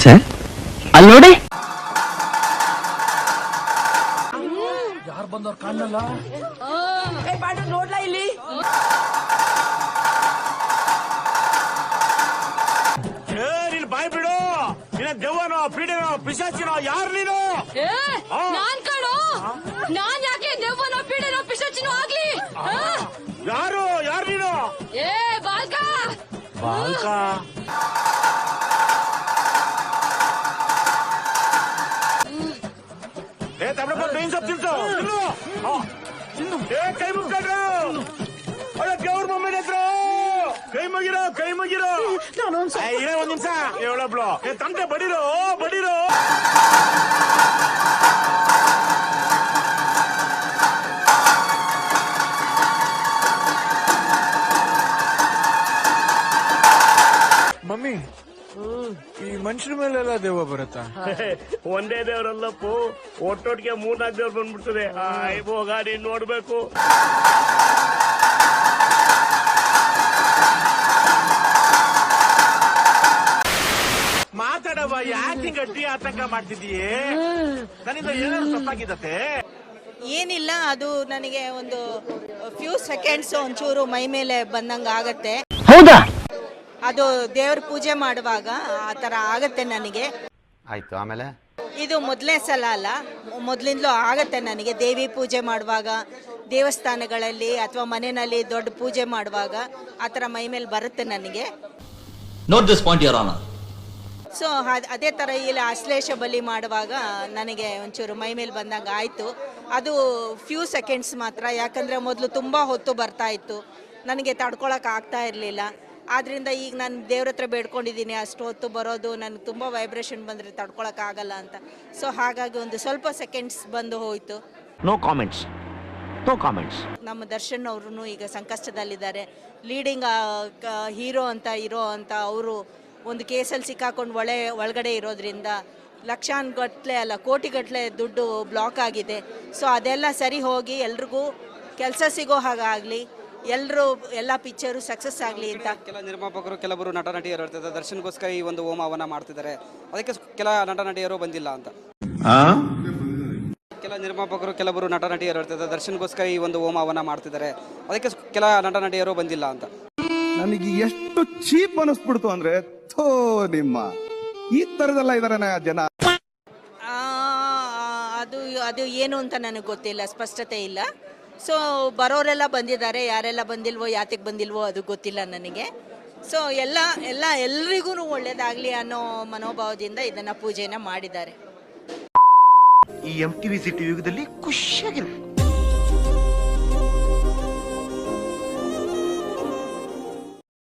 ಏನ್ ಸರ್? ಅಲ್ಲಿ ನೋಡಿ. ನೀನ್ ಬಾಯ್ ಬಿಡು ನಿನ್ನ ದೆವ್ವನೋ ಪೀಡೆನೋ ಪಿಶಾಚಿನೋ ಯಾರು ನೀನು ಏ, ನಾನ್ ಕಣೋ ನಾನ್ ಯಾಕೆ ದೆವ್ವನೋ ಪೀಡೆನೋ ಪಿಶಾಚಿನೋ ಆಗ್ಲಿ? ಯಾರು ಯಾರು ನೀನು ಏ ಬಾಲ್ಕ ಬಾಲ್ಕ ಸೊಪ್ಪು ತಿನ್ಸು ತಿನ್ನು. ಏ ಕೈ ಮುಗ್ಕೊಂಡ್ರು ಅಲ್ಲ ದೇವ್ರ ಮಮ್ಮಿ ಹತ್ರ ಕೈ ಮುಗಿರೋ ಕೈ ಮುಗಿರೋ. ಏ, ಇರೇ ಒಂದ್ ನಿಮಿಷ. ಹೇಳಬ್ಳು ಏ ತಂದೆ ಬಡಿರೋ ಬಡಿರೋ. ಮಮ್ಮಿ ಈ ಮನುಷ್ಯರ ಮೇಲೆಲ್ಲ ದೇವ ಬರುತ್ತಾ? ಒಂದೇ ದೇವರಲ್ಲಪ್ಪು. ಒಟ್ಟೊಟ್ಟಿಗೆ ಮೂರ್ನಾಲ್ಕು ದೇವ್ರು ಬಂದ್ಬಿಡ್ತದೆ. ಗಾಡಿ ನೋಡ್ಬೇಕು. ಮಾತಾಡವ ಯಾಕೆ ಗಟ್ಟಿ ಆತಂಕ ಮಾಡ್ತಿದೀಯೇ ನನ್ನಿಂದ ಏನಾದ್ರು ತಪ್ಪಾಗಿದತೆ ಏನಿಲ್ಲ ಅದು ನನಗೆ ಒಂದು ಫ್ಯೂ ಸೆಕೆಂಡ್ಸ್ ಒಂಚೂರು ಮೈ ಮೇಲೆ ಬಂದಂಗ ಆಗತ್ತೆ ಹೌದಾ? ಅದು ದೇವ್ರ ಪೂಜೆ ಮಾಡುವಾಗ ಆ ಥರ ಆಗತ್ತೆ ನನಗೆ. ಆಯ್ತು ಆಮೇಲೆ? ಇದು ಮೊದಲನೇ ಸಲ ಅಲ್ಲ ಮೊದಲಿಂದಲೂ ಆಗತ್ತೆ ನನಗೆ ದೇವಿ ಪೂಜೆ ಮಾಡುವಾಗ ದೇವಸ್ಥಾನಗಳಲ್ಲಿ ಅಥವಾ ಮನೆಯಲ್ಲಿ ದೊಡ್ಡ ಪೂಜೆ ಮಾಡುವಾಗ ಆ ಥರ ಮೈ ಮೇಲೆ ಬರುತ್ತೆ ನನಗೆ. Note this point. ಸೊ ಅದೇ ಥರ ಇಲ್ಲಿ ಅಶ್ಲೇಷ ಬಲಿ ಮಾಡುವಾಗ ನನಗೆ ಒಂಚೂರು ಮೈ ಮೇಲೆ ಬಂದಾಗ ಆಯಿತು. ಅದು ಫ್ಯೂ ಸೆಕೆಂಡ್ಸ್ ಮಾತ್ರ ಯಾಕಂದರೆ ಮೊದಲು ತುಂಬ ಹೊತ್ತು ಬರ್ತಾ ಇತ್ತು. ನನಗೆ ತಡ್ಕೊಳಕ್ಕೆ ಆಗ್ತಾ ಇರಲಿಲ್ಲ. ಆದ್ದರಿಂದ ಈಗ ನಾನು ದೇವ್ರ ಹತ್ರ ಬೇಡ್ಕೊಂಡಿದ್ದೀನಿ ಅಷ್ಟು ಹೊತ್ತು ಬರೋದು ನನಗೆ ತುಂಬ ವೈಬ್ರೇಷನ್ ಬಂದರೆ ತಡ್ಕೊಳಕ್ಕೆ ಆಗಲ್ಲ ಅಂತ. ಸೊ ಹಾಗಾಗಿ ಒಂದು ಸ್ವಲ್ಪ ಸೆಕೆಂಡ್ಸ್ ಬಂದು ಹೋಯಿತು. ನೋ ಕಾಮೆಂಟ್ಸ್ ನೋ ಕಾಮೆಂಟ್ಸ್ ನಮ್ಮ ದರ್ಶನ್ ಅವರು ಈಗ ಸಂಕಷ್ಟದಲ್ಲಿದ್ದಾರೆ. ಲೀಡಿಂಗ್ ಹೀರೋ ಅಂತ ಇರೋ ಅಂತ ಅವರು ಒಂದು ಕೇಸಲ್ಲಿ ಸಿಕ್ಕಾಕೊಂಡು ಒಳೆ ಒಳಗಡೆ ಇರೋದ್ರಿಂದ ಲಕ್ಷಾನ್ ಗಟ್ಟಲೆ ಅಲ್ಲ ಕೋಟಿಗಟ್ಟಲೆ ದುಡ್ಡು ಬ್ಲಾಕ್ ಆಗಿದೆ. ಸೊ ಅದೆಲ್ಲ ಸರಿ ಹೋಗಿ ಎಲ್ರಿಗೂ ಕೆಲಸ ಸಿಗೋ ಹಾಗಾಗಲಿ. ಎಲ್ಲರೂ ಎಲ್ಲ ಪಿಕ್ಚರು ಸಕ್ಸಸ್ ಆಗಲಿ ಅಂತ. ಕೆಲ ನಿರ್ಮಾಪಕರು ಕೆಲವರು ನಟ ನಟಿಯರು ಇರ್ತಾರೆ ದರ್ಶನ್ಗೋಸ್ಕರ ಈ ಒಂದು ಹೋಮವನ್ನ ಮಾಡ್ತಿದ್ದಾರೆ. ಅದಕ್ಕೆ ಕೆಲ ನಟ ನಟಿಯರು ಬಂದಿಲ್ಲ ಅಂತ. ಕೆಲ ನಿರ್ಮಾಪಕರು ಕೆಲವರು ನಟ ನಟಿಯರು ಇರ್ತದೆ ದರ್ಶನ್ಗೋಸ್ಕರ ಈ ಒಂದು ಹೋಮವನ್ನ ಮಾಡ್ತಿದ್ದಾರೆ. ಅದಕ್ಕೆ ಕೆಲ ನಟ ನಟಿಯರು ಬಂದಿಲ್ಲ ಅಂತ. ನನಗೆ ಎಷ್ಟು ಚೀಪ್ ಅನಿಸ್ಬಿಡ್ತು ಅಂದ್ರೆ ಥೋ ನಿಮ್ಮ. ಈ ತರದೆಲ್ಲ ಇದಾರೆ ಜನ. ಆ, ಅದು ಅದು ಏನು ಅಂತ ನನಗೆ ಗೊತ್ತಿಲ್ಲ ಸ್ಪಷ್ಟತೆ ಇಲ್ಲ. ಸೊ ಬರೋರೆಲ್ಲ ಬಂದಿದ್ದಾರೆ, ಯಾರೆಲ್ಲ ಬಂದಿಲ್ವೋ ಯಾತಕ್ಕೆ ಬಂದಿಲ್ವೋ ಅದು ಗೊತ್ತಿಲ್ಲ ನನಗೆ. ಸೊ ಎಲ್ಲ ಎಲ್ಲ ಎಲ್ರಿಗೂ ಒಳ್ಳೇದಾಗಲಿ ಅನ್ನೋ ಮನೋಭಾವದಿಂದ ಇದನ್ನು ಪೂಜೆನ ಮಾಡಿದ್ದಾರೆ. ಈ ಎಂ ಟಿವಿ ಸಿಟಿ ಯುಗದಲ್ಲಿ ಖುಷಿಯಾಗಿರ್ಬೇಕು